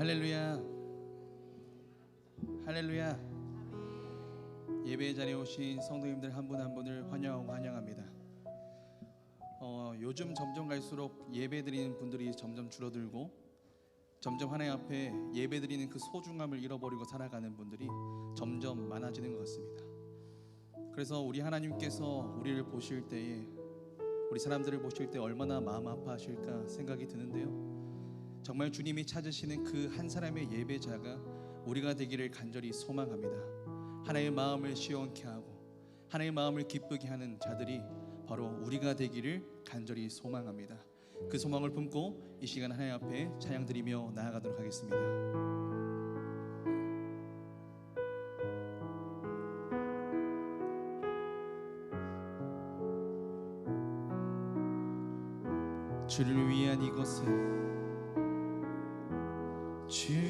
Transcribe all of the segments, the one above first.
할렐루야. 할렐루야. 예배 자리에 오신 성도님들 한 분 한 분을 환영하고 환영합니다. 어, 요즘 점점 갈수록 예배 드리는 분들이 점점 줄어들고 점점 하나님 앞에 예배 드리는 그 소중함을 잃어버리고 살아가는 분들이 점점 많아지는 것 같습니다. 그래서 우리 하나님께서 우리를 보실 때에 우리 사람들을 보실 때 얼마나 마음 아파하실까 생각이 드는데요. 정말 주님이 찾으시는 그 한 사람의 예배자가 우리가 되기를 간절히 소망합니다. 하나님의 마음을 시원케 하고 하나님의 마음을 기쁘게 하는 자들이 바로 우리가 되기를 간절히 소망합니다. 그 소망을 품고 이 시간 하나님 앞에 찬양 드리며 나아가도록 하겠습니다. 주를 위한 이것에 주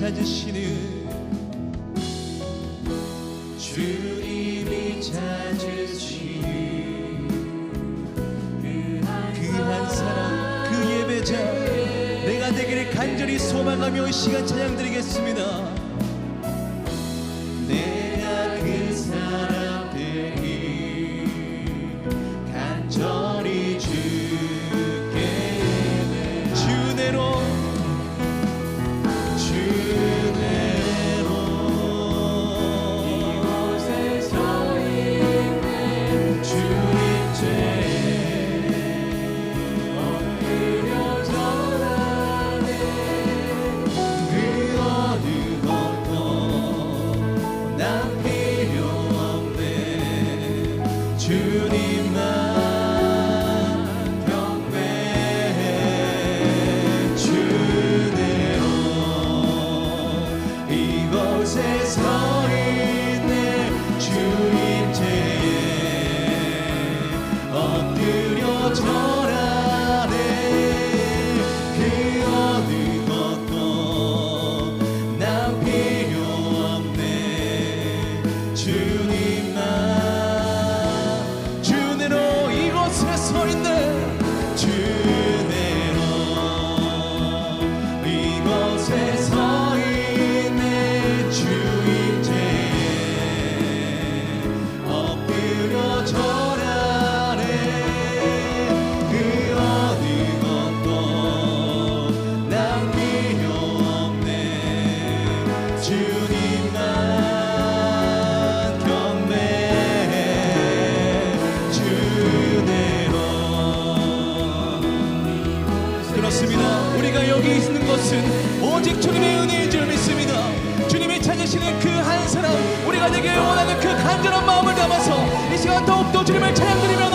찾으시는 주님이 찾으시는 그한 사람 그 예배자 내가 되기를 간절히 소망하며 이 시간 찬양 드리겠습니다 주님을 찬양드리며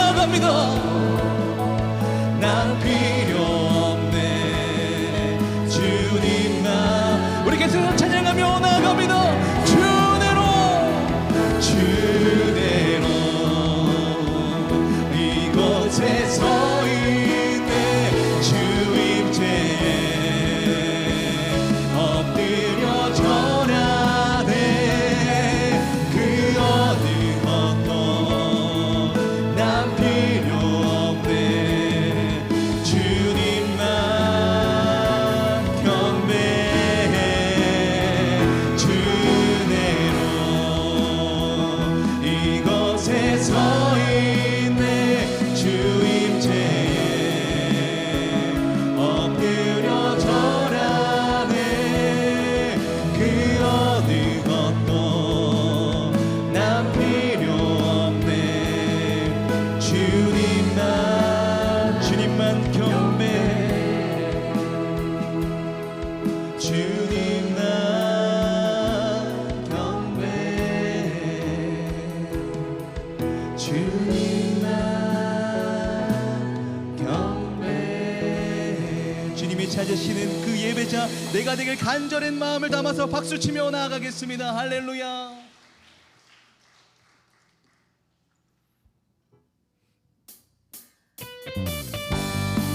내가 되길 간절한 마음을 담아서 박수치며 나아가겠습니다. 할렐루야.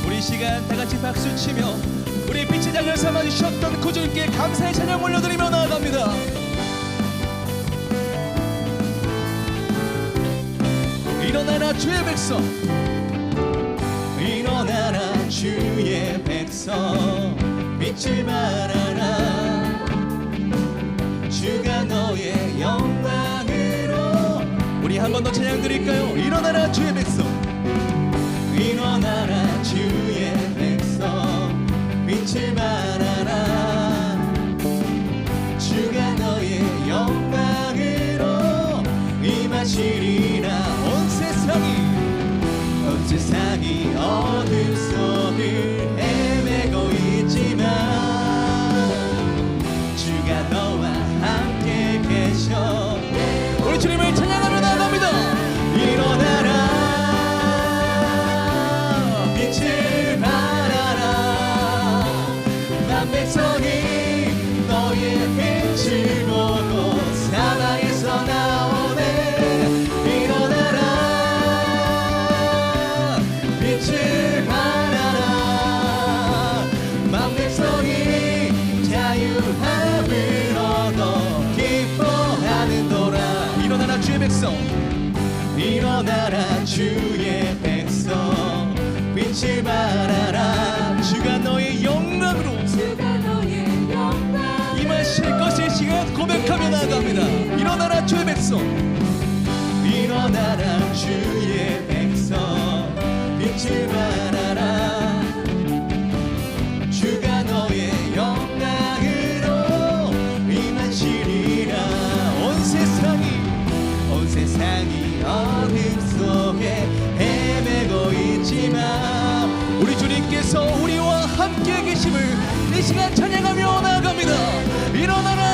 우리 이 시간 다 같이 박수 치며 우리 빛의 장을 삼아 주셨던 구주님께 감사의 찬양 올려드리며 나아갑니다. 일어나라 주의 백성. 일어나라 주의 백성 믿지 말아라. 주가 너의 영광으로. 우리 한 번 더 찬양 드릴까요? 일어나라 주의 백성. 일어나라 주의 백성. 믿지 말아라. 주가 너의 영광으로 임하시리라. 온 세상이 온 세상이 어둠 백성. 일어나라 주의 백성. 빛을 발하라. 주가 너의 영광으로 임하시리라. 온 세상이 온 세상이 어둠 속에 헤매고 있지만 우리 주님께서 우리와 함께 계심을 이 시간 찬양하며 나아갑니다. 일어나라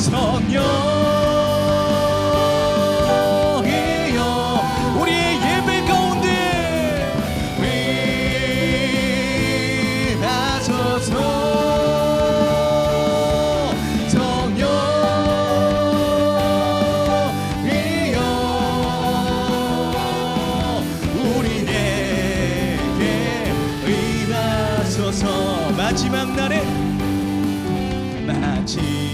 성령이여 우리의 예배 가운데 왜 나서서? 마지막 날에 마지막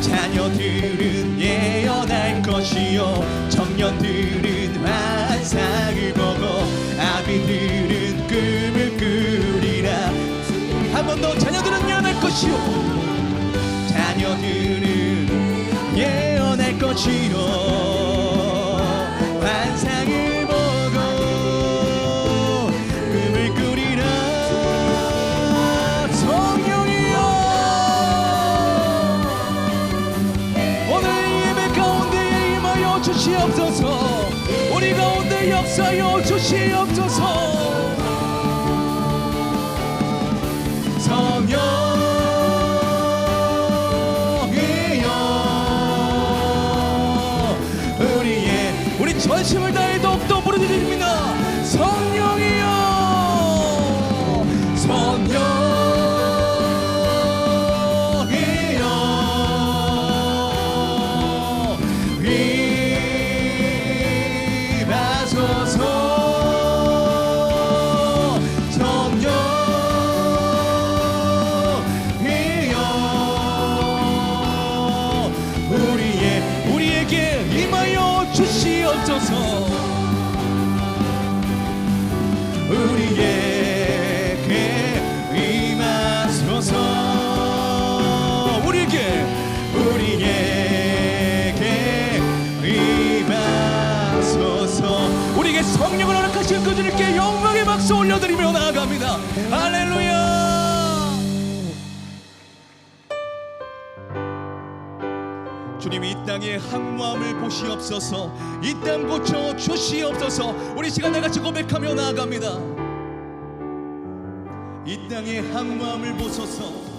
자녀들은 예언할 것이요. 청년들은 환상을 보고 아비들은 꿈을 꾸리라. 한 번 더 자녀들은 예언할 것이요. 자녀들은 예언할 것이요. 역사여 주시옵소서. 주시옵소서 우리에게 그 임하소서 우리에게 우리에게 그 임하소서 우리에게 성령을 허락하신 그주님께 영광의 박수 올려드리며 나아갑니다. 할렐루야. 주님 이 땅에 항마음을 보시옵소서. 이 땅 고쳐 주시옵소서. 우리 시간 다 같이 고백하며 나아갑니다. 이 땅에 항마음을 보소서.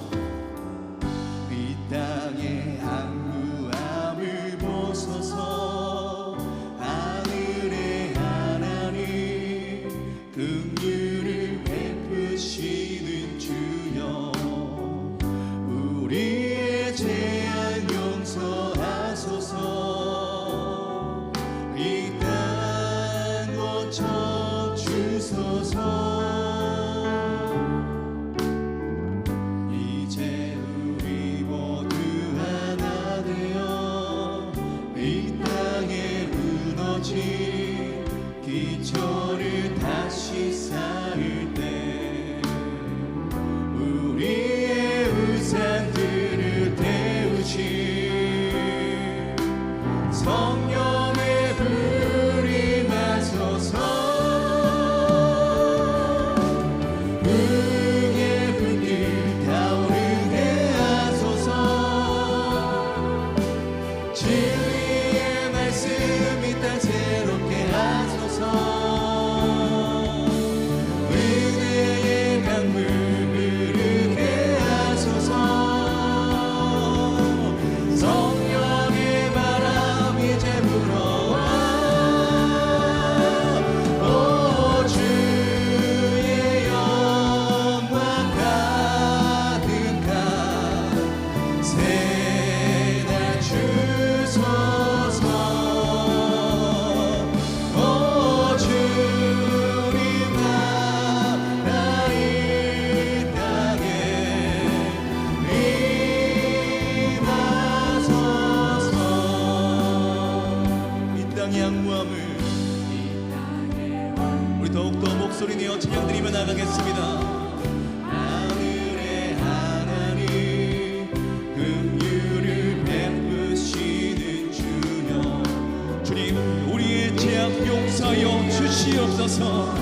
주시옵소서.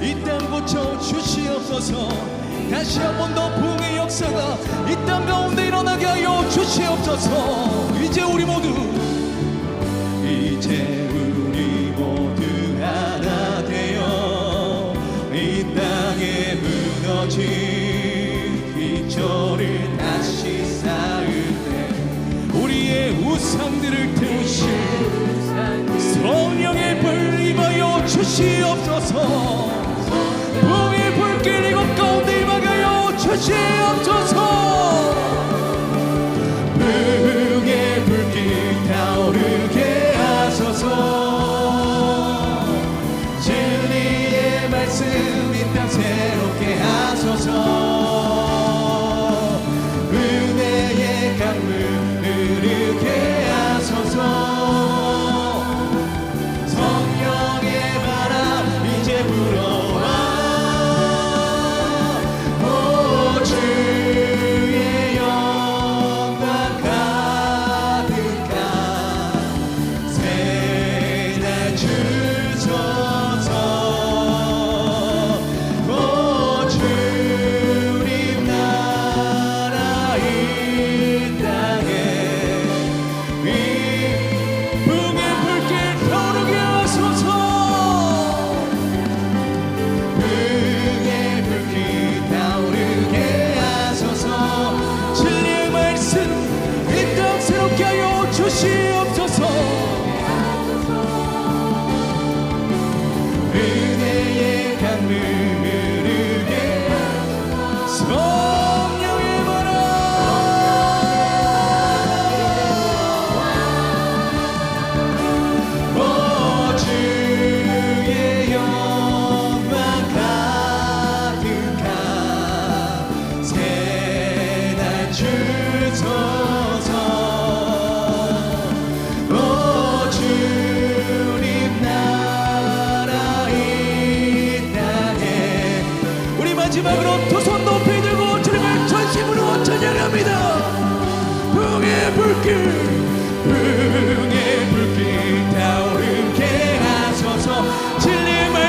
이 땅 고쳐 주시옵소서. 다시 한번 더 부흥의 역사가 이 땅 가운데 일어나게 하여 주시옵소서. 이제 우리 모두 이제 우리 모두 하나 되어 이 땅에 무너진 기초를 다시 쌓을 때 우리의 우상들을 태 주시옵소서. 부의 불길 이곳 가운데 임하여 주시옵소서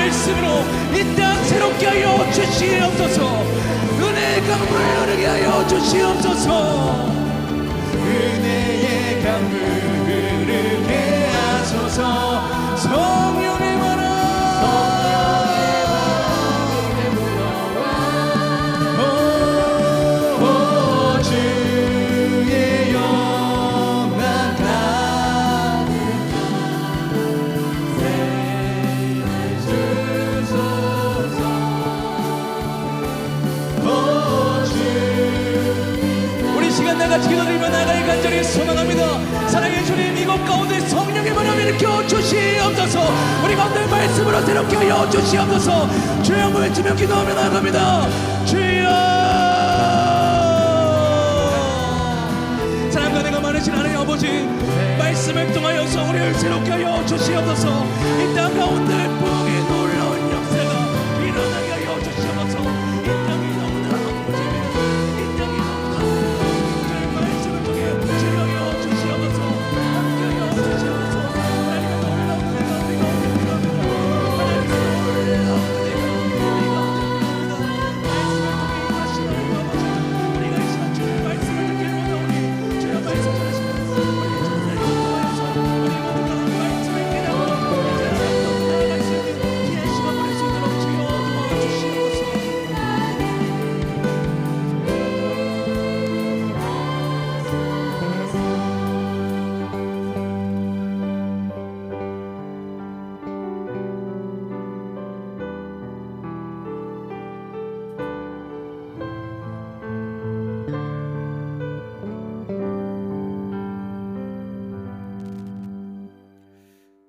말씀으로 이 땅 새롭게 하여 주시옵소서. 은혜의 강물 흐르게 하여 주시옵소서. 은혜의 강물 흐르게 하소서. 성령의 같이 기도드리며 나갈 간절히 소망합니다. 사랑의 주님 이곳 가운데 성령의 바람 일으켜 주시옵소서. 우리 가운데 말씀으로 새롭게 하여 주시옵소서. 주여 외치며 기도하며 나갑니다. 주여! 사랑과 내가 많으신 하나님 아버지 말씀을 통하여서 우리를 새롭게 하여 주시옵소서. 이 땅 가운데